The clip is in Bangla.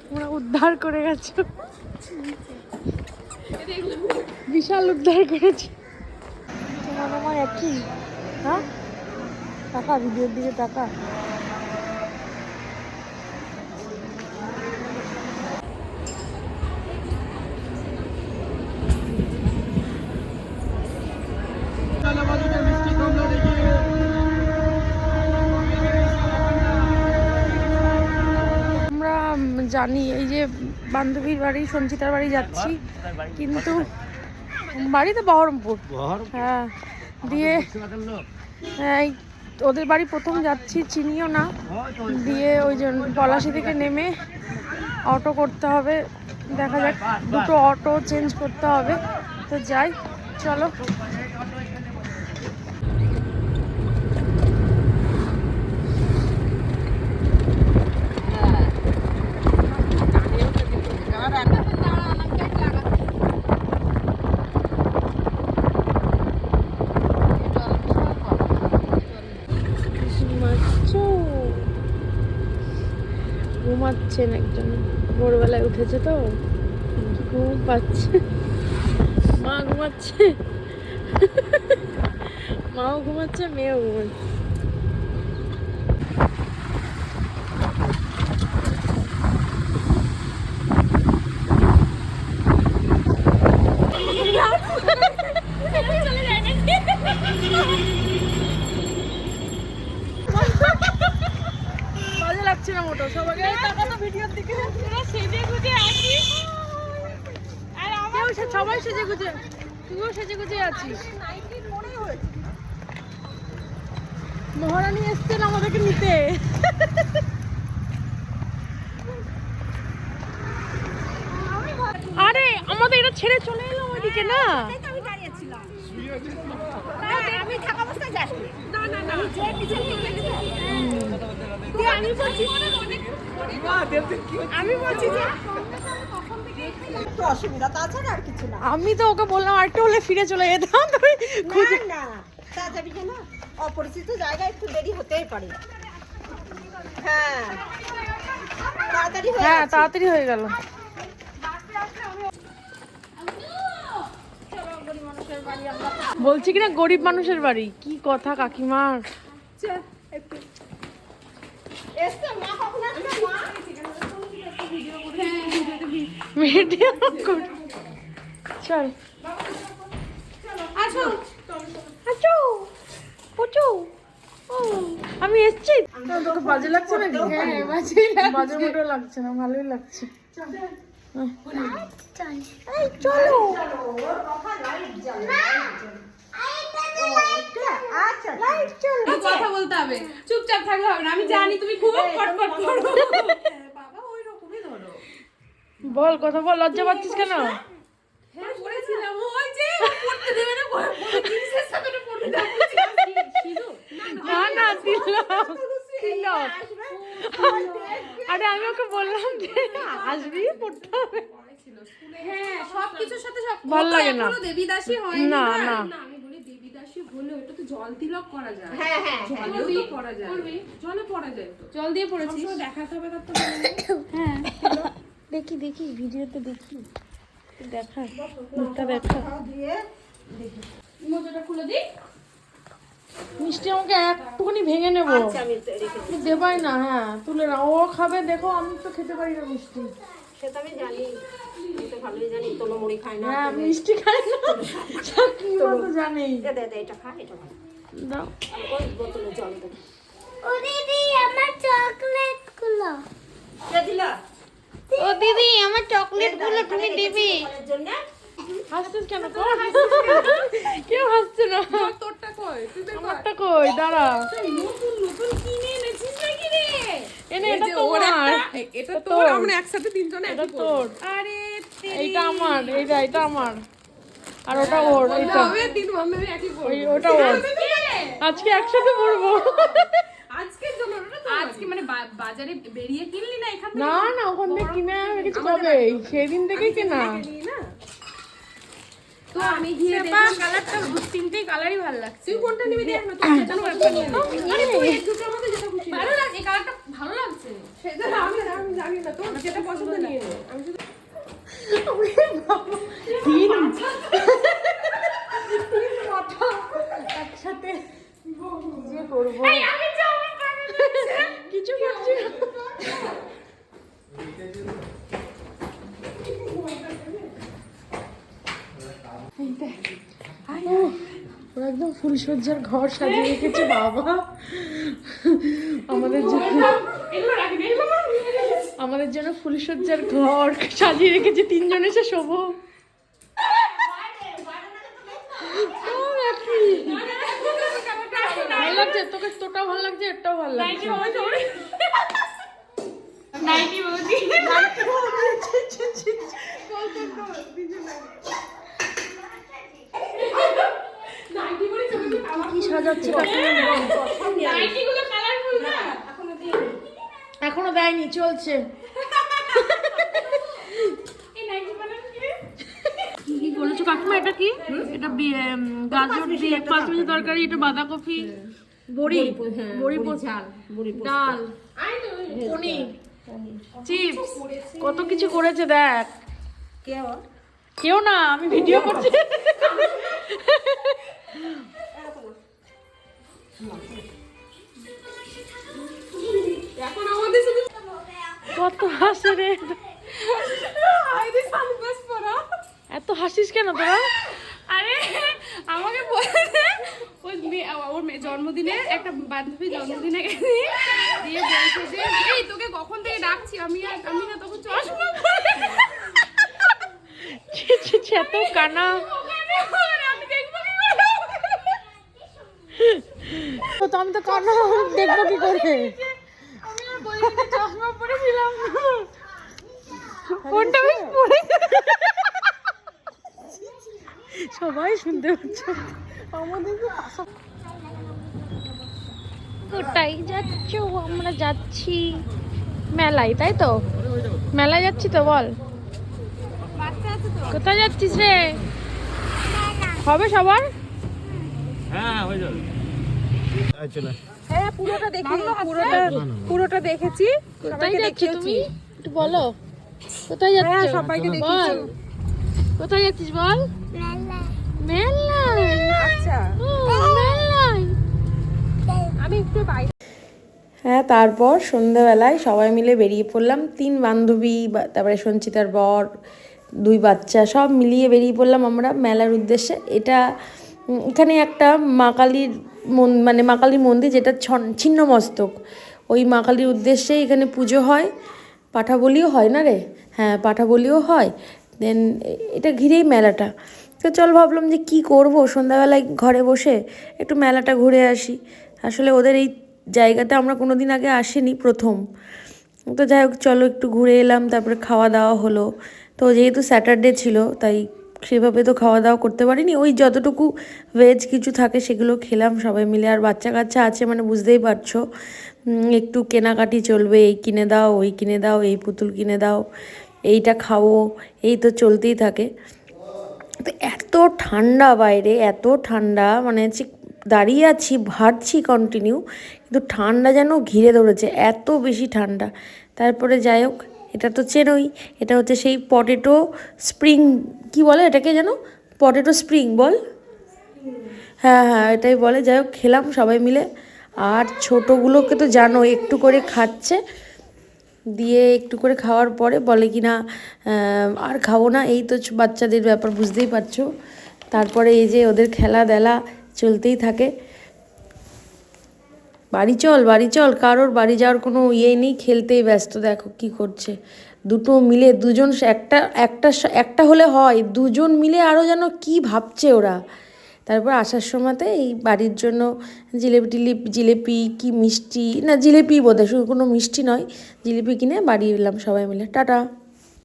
তোমরা উদ্ধার করে গেছো। বিশাল উদ্ধার করেছি। তোমার আমার একই হ্যাঁ? টাকা ভিডিওর দিকে টাকা আমরা উম, জানি এই যে বান্ধবীর বাড়ি সঞ্চিতার বাড়ি যাচ্ছি। কিন্তু বাড়ি তো বহরমপুর? হ্যাঁ দিয়ে হ্যাঁ, এই ওদের বাড়ি প্রথম যাচ্ছি চিনিও না। দিয়ে ওই জন্য পলাশি থেকে নেমে অটো করতে হবে। দেখা যাক দুটো অটো চেঞ্জ করতে হবে। তো যাই চলো ঘুমাচ্ছো ঘুমাচ্ছেন একজন। ভোরবেলায় উঠেছে তো। ঘুম পাচ্ছে। মা ঘুমাচ্ছে। মাও ঘুমাচ্ছে, মেয়েও ঘুমাচ্ছে। মজা লাগছে না মোটো তো ভিডিওর দিকে সেজে গুজে আছি। আর আমার সবাই সেজে গুজে তুইও সেজে গুজে আছিস। মহারানী এসছেন আমাদেরকে নিতে। আরে আমাদের এটা ছেড়ে চলে এলো ওইদিকে না? আমি দাঁড়িয়েছিলাম। আমি থাকা অবস্থায় যাসনি। না না না। আমি আমি বলছি আমি বলছি যে একটু অসুবিধা তাছাড়া আর কিছু না আমি তো ওকে বললাম আরেকটু হলে ফিরে চলে যেতাম তুমি খুঁজে না না তাড়াতাড়ি কেন অপরিচিত জায়গায় একটু দেরি হতেই পারে। হ্যাঁ তাড়াতাড়ি হয়ে হ্যাঁ তাড়াতাড়ি হয়ে গেল। বলছি কিনা গরিব মানুষের বাড়ি? কি কথা কাকিমার এসছে, মা কখন আসবে, মা? ভিডিও কর- চল। আমি এসছি। তোকে বাজে লাগছে নাকি হ্যাঁ বাজে বাজে মোটো লাগছে না ভালোই লাগছে। হ্যাঁ। চলো। আচ্ছা কথা বলতে হবে। চুপচাপ থাকলে হবে না। আমি জানি তুমি খুব ফটফট করো বাবা ওই রকমই ধরো বল কথা বল লজ্জা পাচ্ছিস কেন? হ্যাঁ পড়েছিলাম ওই যে ও পড়তে দেবে না বই পড়ে জিনিসের সাথে ওটা পড়তে দেবে শিলু? না না তিলক তিলক আরে আমি ওকে বললাম যে আসবি পড়তে হবে। হ্যাঁ সাথে সব ভালো লাগে না। জল তিলক করা যায়। হ্যাঁ হ্যাঁ জলেও তো করা যায়। জলে পড়া যায় জল দিয়ে পড়েছি দেখাতে হবে তার তো হ্যাঁ। দেখি দেখি ভিডিওতে দেখি। দেখা মুখটা দেখা। খুলে দিই। মিষ্টি আমাকে একটুখানি ভেঙে নেব। আচ্ছা দেবাই না হ্যাঁ তুলে না ও খাবে দেখো আমি তো খেতে পারি না মিষ্টি। সেটা আমি জানি ভালোই জানি তোলো মুড়ি খাই না হ্যাঁ মিষ্টি খাই না। চাকরিমা তো জানেই দে দে দে এটা খা এটা দাও। ওই বোতলে জল দে। ও দিদি আমার চকলেটগুলো। কে দিলা? ও দিদি আমার চকলেটগুলো তুমি দিবি। হাসছিস কেন? কেউ হাসছে না। তোরটা কই? তুই কর। আমারটা কই? দাঁড়া। নতুন নতুন কিনে এনেছিস নাকি রে? এনে এটা যে তো আমার এটা এটা তোর তোর। আমরা একসাথে তিনজনে এটা তোর। আরে তেরি। এইটা আমার এইটা এটা আমার। আর ওটা ওর বলতে এইটা। হবে তিন বান্ধবী একই করব। ওটা ওর। আজকে একসাথে পড়ব আজকের জন্য ওটা তো আজকে মানে বা- বাজারে বেরিয়ে কিনলি না এখান থেকে? না না ওখান থেকে কিনে রেখেছি কবে? সেদিন থেকেই কেনা। তো আমি গিয়ে দেখলাম কালারটা তিনটেই কালারই ভালো লাগছে। তুই কোনটা নিবি দেখ না তুই যেটা ব্যাপার। তুই এই দুটোর মধ্যে যেটা খুশি ভালো লাগছে। এই কালারটা ভালো লাগছে। সেটা আমি আমি জানি না তোর যেটা পছন্দ নিয়ে নে। আমি শুধু একসাথে যে করব কিছু করছি না। এই দেখ। ও, একদম ফুলসজ্জার ঘর সাজিয়ে রেখেছে বাবা। আমাদের জন্য আমাদের জন্য ফুলসজ্জার ঘর সাজিয়ে রেখেছে, তিনজন এসে শোভো তোকে তোটাও ভালো লাগছে এটাও ভালো লাগছে। কি সাজাচ্ছে নাইটি গুলো কালারফুল না? এখনও দেয়নি চলছে। এই কি? রে কি কি কাকিমা এটা কি? এটা গাজর দিয়ে তরকারি এটা বাঁধাকপি। বড়ি ডাল আই পনির চিপস। কত কিছু করেছে দেখ। কেউ? না আমি ভিডিও করছি। কত হাসে রে। এত হাসিস কেন তোরা? আরে আমাকে বলেছে ওর জন্মদিনে একটা বান্ধবী জন্মদিনে দিয়ে বলছে যে এই তোকে কখন থেকে ডাকছি? আমি আর আমি না তখন চশমা এত কানা? তো আমি তো কানা দেখব কি করে? চশমা পরেছিলাম বেশ পড়ে সবাই শুনতে পাচ্ছে। আমাদের কোথায় যাচ্ছ? আমরা যাচ্ছি মেলায় তাই তো? মেলায় যাচ্ছি তো বল। কোথায় যাচ্ছিস রে? হবে সবার? হ্যাঁ পুরোটা দেখি পুরোটা পুরোটা দেখেছি কোথায় যাচ্ছ তুমি? একটু বলো। কোথায় যাচ্ছ? হ্যাঁ, সবাইকে কোথায় যাচ্ছিস বল? মেলায়। আচ্ছা। মেলায়। আমি একটু বাইরে। হ্যাঁ তারপর সন্ধ্যাবেলায় সবাই মিলে বেরিয়ে পড়লাম। তিন বান্ধবী বা- তারপরে সঞ্চিতার বর দুই বাচ্চা, সব মিলিয়ে বেরিয়ে পড়লাম আমরা মেলার উদ্দেশ্যে। এটা এখানে একটা মা কালীর মন- মানে মা কালীর মন্দির যেটা ছন- ছিন্নমস্তক। ওই মা কালীর উদ্দেশ্যে এখানে পুজো হয়। পাঠা বলিও হয় না রে? হ্যাঁ পাঠা বলিও হয়। দেন এটা ঘিরেই মেলাটা। তো চল ভাবলাম যে কি করব? সন্ধ্যাবেলায় ঘরে বসে একটু মেলাটা ঘুরে আসি। আসলে ওদের এই জায়গাতে আমরা কোনো দিন আগে আসিনি প্রথম। তো যাই হোক, চলো একটু ঘুরে এলাম, তারপরে খাওয়া দাওয়া হলো। তো যেহেতু স্যাটারডে ছিল, তাই সেভাবে তো খাওয়া দাওয়া করতে পারিনি। ওই যতটুকু ভেজ কিছু থাকে সেগুলো খেলাম সবাই মিলে। আর বাচ্চা কাচ্চা আছে মানে বুঝতেই পারছ। একটু কেনাকাটি চলবে, এই কিনে দাও, ওই কিনে দাও, এই পুতুল কিনে দাও, এইটা খাও, এই তো চলতেই থাকে। তো এত ঠান্ডা বাইরে, এত ঠান্ডা মানে দাঁড়িয়ে আছি ভাবছি কন্টিনিউ কিন্তু ঠান্ডা যেন ঘিরে ধরেছে, এত বেশি ঠান্ডা। তারপরে যাই হোক এটা তো চেনই এটা হচ্ছে সেই পটেটো স্প্রিং কি বলে এটাকে যেন? Potato spring ball? হ্যাঁ হ্যাঁ এটাই বলে, যাই হোক, খেলাম সবাই মিলে। আর ছোটোগুলোকে তো জানো, একটু করে খাচ্ছে, দিয়ে একটু করে খাওয়ার পরে বলে কি না আর খাব না, এই তো বাচ্চাদের ব্যাপার, বুঝতেই পারছ। তারপরে এই যে ওদের খেলা দেলা চলতেই থাকে। বাড়ি চল বাড়ি চল, কারোর বাড়ি যাওয়ার কোনো ইয়ে নেই, খেলতেই ব্যস্ত, দেখো কি করছে। দুটো মিলে দুজন, একটা একটা একটা হলে হয়, দুজন মিলে আরও যেন কি ভাবছে ওরা। তারপর আসার সময়তে এই বাড়ির জন্য জিলেপি টিলিপ, জিলেপি কি মিষ্টি, না জিলেপি বোধহয়, শুধু কোনো মিষ্টি নয়, জিলেপি কিনে বাড়ি এলাম সবাই মিলে, টাটা।